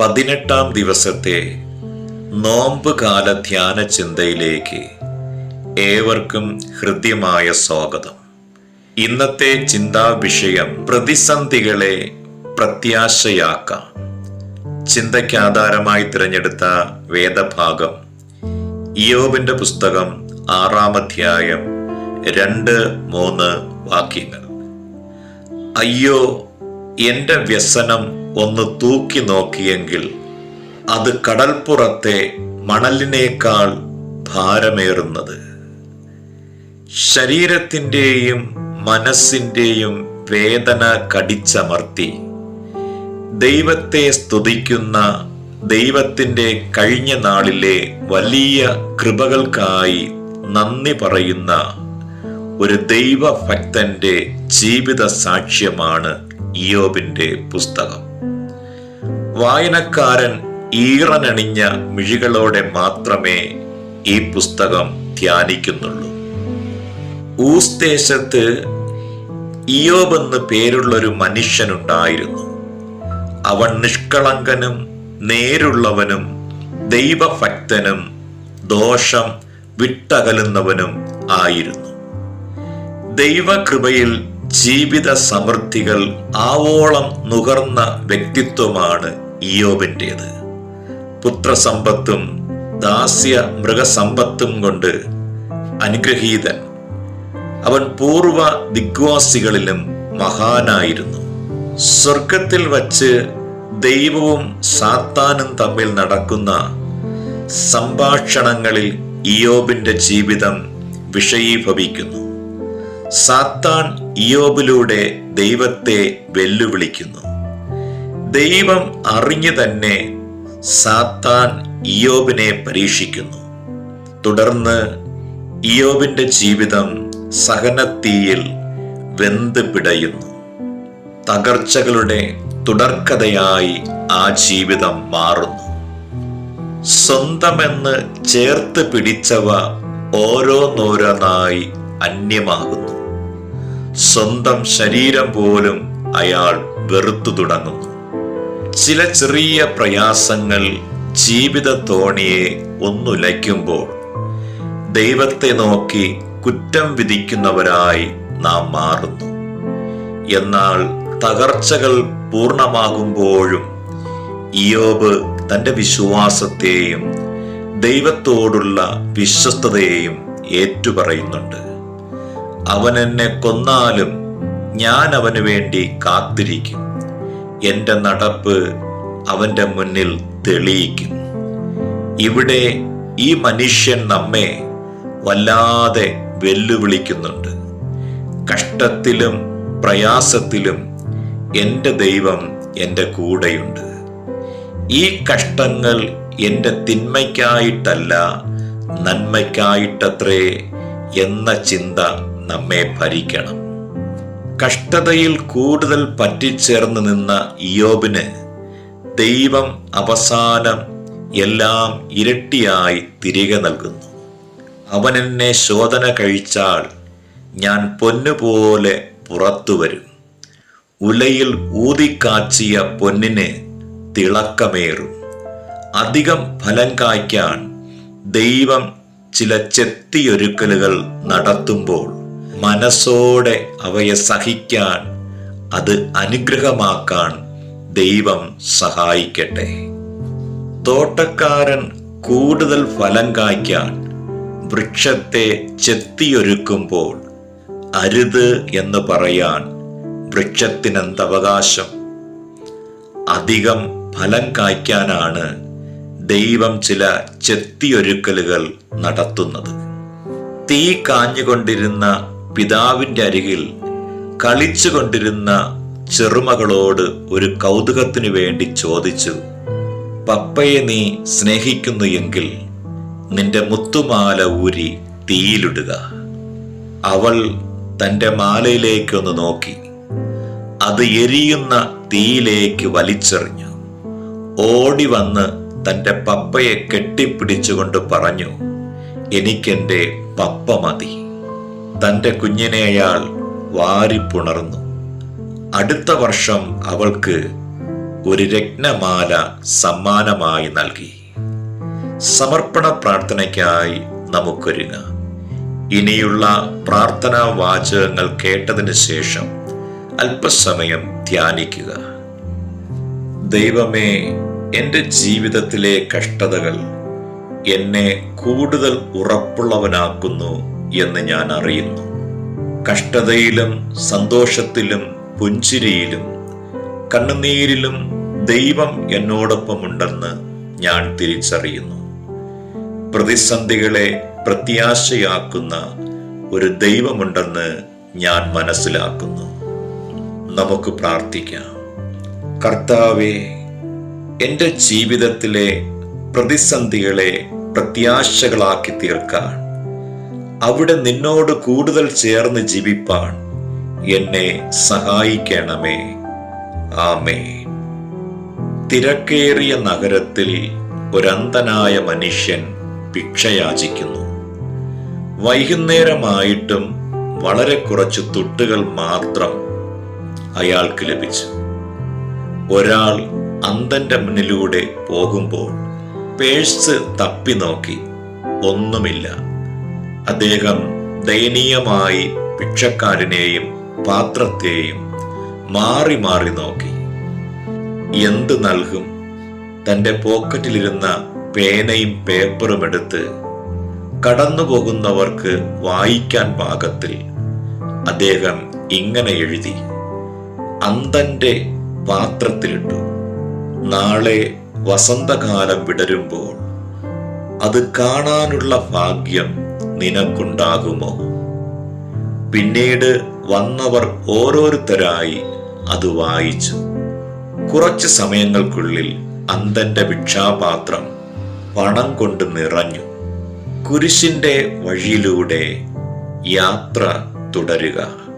പതിനെട്ടാം ദിവസത്തെ നോമ്പ് കാല ധ്യാന ചിന്തയിലേക്ക് ഏവർക്കും ഹൃദ്യമായ സ്വാഗതം. ഇന്നത്തെ ചിന്താ വിഷയം പ്രതിസന്ധികളെ പ്രത്യാശയാക്കാം. ചിന്തയ്ക്ക് ആധാരമായി തിരഞ്ഞെടുത്ത വേദഭാഗം ഇയോബിന്റെ പുസ്തകം ആറാം അധ്യായം രണ്ട് മൂന്ന് വാക്യങ്ങൾ. അയ്യോ എന്റെ വ്യസനം ഒന്ന് തൂക്കി നോക്കിയെങ്കിൽ അത് കടൽപ്പുറത്തെ മണലിനേക്കാൾ ഭാരമേറുന്നത്. ശരീരത്തിന്റെയും മനസ്സിന്റെയും വേദന കടിച്ചമർത്തി ദൈവത്തെ സ്തുതിക്കുന്ന ദൈവത്തിന്റെ കഴിഞ്ഞ നാളിലെ വലിയ കൃപകൾക്കായി നന്ദി പറയുന്ന ഒരു ദൈവഭക്തന്റെ ജീവിത സാക്ഷ്യമാണ് ഇയോബിന്റെ പുസ്തകം. വായനക്കാരൻ ഈറനണിഞ്ഞ മിഴികളോടെ മാത്രമേ ഈ പുസ്തകം ധ്യാനിക്കുന്നുള്ളൂ. ഊസ് ദേശത്ത് ഇയോബ് എന്ന് പേരുള്ളൊരു മനുഷ്യനുണ്ടായിരുന്നു. അവൻ നിഷ്കളങ്കനും നേരുള്ളവനും ദൈവഭക്തനും ദോഷം വിട്ടകലുന്നവനും ആയിരുന്നു. ദൈവകൃപയിൽ ജീവിത സമൃദ്ധികൾ ആവോളം നുകർന്ന വ്യക്തിത്വമാണ് ഇയോബിന്റേത് പുത്രസമ്പത്തും ദാസ്യ മൃഗസമ്പത്തും കൊണ്ട് അനുഗ്രഹീതൻ. അവൻ പൂർവ ദിഗ്വാസികളിലും മഹാനായിരുന്നു. സ്വർഗത്തിൽ വച്ച് ദൈവവും സാത്താനും തമ്മിൽ നടക്കുന്ന സംഭാഷണങ്ങളിൽ ഇയോബിന്റെ ജീവിതം വിഷയീഭവിക്കുന്നു. സാത്താൻ ഇയോബിലൂടെ ദൈവത്തെ വെല്ലുവിളിക്കുന്നു. ദൈവം അറിഞ്ഞു തന്നെ സാത്താൻ ഇയോബിനെ പരീക്ഷിക്കുന്നു. തുടർന്ന് ഇയോബിന്റെ ജീവിതം സഹനത്തീയിൽ വെന്ത് പിടയുന്നു. തകർച്ചകളുടെ തുടർക്കഥയായി ആ ജീവിതം മാറുന്നു. സ്വന്തമെന്ന് ചേർത്ത് പിടിച്ചവ ഓരോന്നോരോന്നായി അന്യമാകുന്നു. സ്വന്തം ശരീരം പോലും അയാൾ വെറുത്തു തുടങ്ങുന്നു. ചില ചെറിയ പ്രയാസങ്ങൾ ജീവിത തോണിയെ ഒന്നുലയ്ക്കുമ്പോൾ ദൈവത്തെ നോക്കി കുറ്റം വിധിക്കുന്നവരായി നാം മാറുന്നു. എന്നാൽ തകർച്ചകൾ പൂർണമാകുമ്പോഴും ഇയോബ് തന്റെ വിശ്വാസത്തെയും ദൈവത്തോടുള്ള വിശ്വസ്തതയെയും ഏറ്റുപറയുന്നുണ്ട്. അവൻ എന്നെ കൊന്നാലും ഞാൻ അവന് വേണ്ടി കാത്തിരിക്കും. എന്റെ നടപ്പ് അവന്റെ മുന്നിൽ തെളിയിക്കും. ഇവിടെ ഈ മനുഷ്യൻ നമ്മെ വല്ലാതെ വെല്ലുവിളിക്കുന്നുണ്ട്. കഷ്ടത്തിലും പ്രയാസത്തിലും എന്റെ ദൈവം എന്റെ കൂടെയുണ്ട്. ഈ കഷ്ടങ്ങൾ എന്റെ തിന്മയ്ക്കായിട്ടല്ല നന്മയ്ക്കായിട്ടത്രേ എന്ന ചിന്ത നമ്മെ ഭരിക്കണം. കഷ്ടതയിൽ കൂടുതൽ പറ്റിച്ചേർന്ന് നിന്ന ഇയോബിന് ദൈവം അവസാനം എല്ലാം ഇരട്ടിയായി തിരികെ നൽകുന്നു. അവൻ എന്നെ ശോധന കഴിച്ചാൽ ഞാൻ പൊന്നുപോലെ പുറത്തു വരും. ഉലയിൽ ഊതിക്കാച്ചിയ പൊന്നിന് തിളക്കമേറും. അധികം ഫലം കായ്ക്കാൻ ദൈവം ചില ചെത്തിയൊരുക്കലുകൾ നടത്തുമ്പോൾ മനസ്സോടെ അവയെ സഹിക്കാൻ അത് അനുഗ്രഹമാക്കാൻ ദൈവം സഹായിക്കട്ടെ. തോട്ടക്കാരൻ കൂടുതൽ ഫലം കായ്ക്കാൻ വൃക്ഷത്തെ ചെത്തിയൊരുക്കുമ്പോൾ അരുത് എന്ന് പറയാൻ വൃക്ഷത്തിനെന്തവകാശം? അധികം ഫലം കായ്ക്കാനാണ് ദൈവം ചില ചെത്തിയൊരുക്കലുകൾ നടത്തുന്നത്. തീ കാഞ്ഞുകൊണ്ടിരുന്ന പിതാവിന്റെ അരികിൽ കളിച്ചു കൊണ്ടിരുന്ന ചെറുമകളോട് ഒരു കൗതുകത്തിനു വേണ്ടി ചോദിച്ചു പപ്പയെ നീ സ്നേഹിക്കുന്നു എങ്കിൽ നിന്റെ മുത്തുമാല ഊരി തീയിലിടുക. അവൾ തന്റെ മാലയിലേക്കൊന്ന് നോക്കി. അത് എരിയുന്ന തീയിലേക്ക് വലിച്ചെറിഞ്ഞു. ഓടി വന്ന് തന്റെ പപ്പയെ കെട്ടിപ്പിടിച്ചുകൊണ്ട് പറഞ്ഞു എനിക്കെന്റെ പപ്പ മതി. തന്റെ കുഞ്ഞിനെ അയാൾ വാരിപ്പുണർന്നു. അടുത്ത വർഷം അവൾക്ക് ഒരു രത്നമാല സമ്മാനമായി നൽകി. സമർപ്പണ പ്രാർത്ഥനയ്ക്കായി നമുക്കൊരുങ്ങാം. ഇനിയുള്ള പ്രാർത്ഥനാ വാചകങ്ങൾ കേട്ടതിന് ശേഷം അല്പസമയം ധ്യാനിക്കുക. ദൈവമേ എന്റെ ജീവിതത്തിലെ കഷ്ടതകൾ എന്നെ കൂടുതൽ ഉറപ്പുള്ളവനാക്കുന്നു. എന്ന് ഞാൻ അറിയുന്നു. കഷ്ടതയിലും സന്തോഷത്തിലും പുഞ്ചിരിയിലും കണ്ണുനീരിലും ദൈവം എന്നോടൊപ്പമുണ്ടെന്ന് ഞാൻ തിരിച്ചറിയുന്നു. പ്രതിസന്ധികളെ പ്രത്യാശയാക്കുന്ന ഒരു ദൈവമുണ്ടെന്ന് ഞാൻ മനസ്സിലാക്കുന്നു. നമുക്ക് പ്രാർത്ഥിക്കാം. കർത്താവെ എന്റെ ജീവിതത്തിലെ പ്രതിസന്ധികളെ പ്രത്യാശകളാക്കി തീർക്കാൻ അവിടെ നിന്നോട് കൂടുതൽ ചേർന്ന് ജീവിപ്പാൻ എന്നെ സഹായിക്കണമേ. ആമേ തിരക്കേറിയ നഗരത്തിൽ ഒരന്തനായ മനുഷ്യൻ ഭിക്ഷയാചിക്കുന്നു. വൈകുന്നേരമായിട്ടും വളരെ കുറച്ച് തുട്ടുകൾ മാത്രം അയാൾക്ക് ലഭിച്ചു. ഒരാൾ അന്തന്റെ മുന്നിലൂടെ പോകുമ്പോൾ പേഴ്സ് തപ്പി നോക്കി ഒന്നുമില്ല. അദ്ദേഹം ദയനീയമായി ഭിക്ഷക്കാരനെയും പാത്രത്തെയും മാറി മാറി നോക്കി. എന്ത് നൽകും? തന്റെ പോക്കറ്റിലിരുന്ന പേനയും പേപ്പറും എടുത്ത് കടന്നു പോകുന്നവർക്ക് വായിക്കാൻ പാകത്തിൽ അദ്ദേഹം ഇങ്ങനെ എഴുതി. അന്തന്റെ പാത്രത്തിലിട്ടു. നാളെ വസന്തകാലം വിടരുമ്പോൾ അത് കാണാനുള്ള ഭാഗ്യം നിനക്കുണ്ടാകുമോ? പിന്നീട് വന്നവർ ഓരോരുത്തരായി അത് വായിച്ചു. കുറച്ച് സമയങ്ങൾക്കുള്ളിൽ അന്തന്റെ ഭിക്ഷാപാത്രം പണം കൊണ്ട് നിറഞ്ഞു. കുരിശിന്റെ വഴിയിലൂടെ യാത്ര തുടരുക.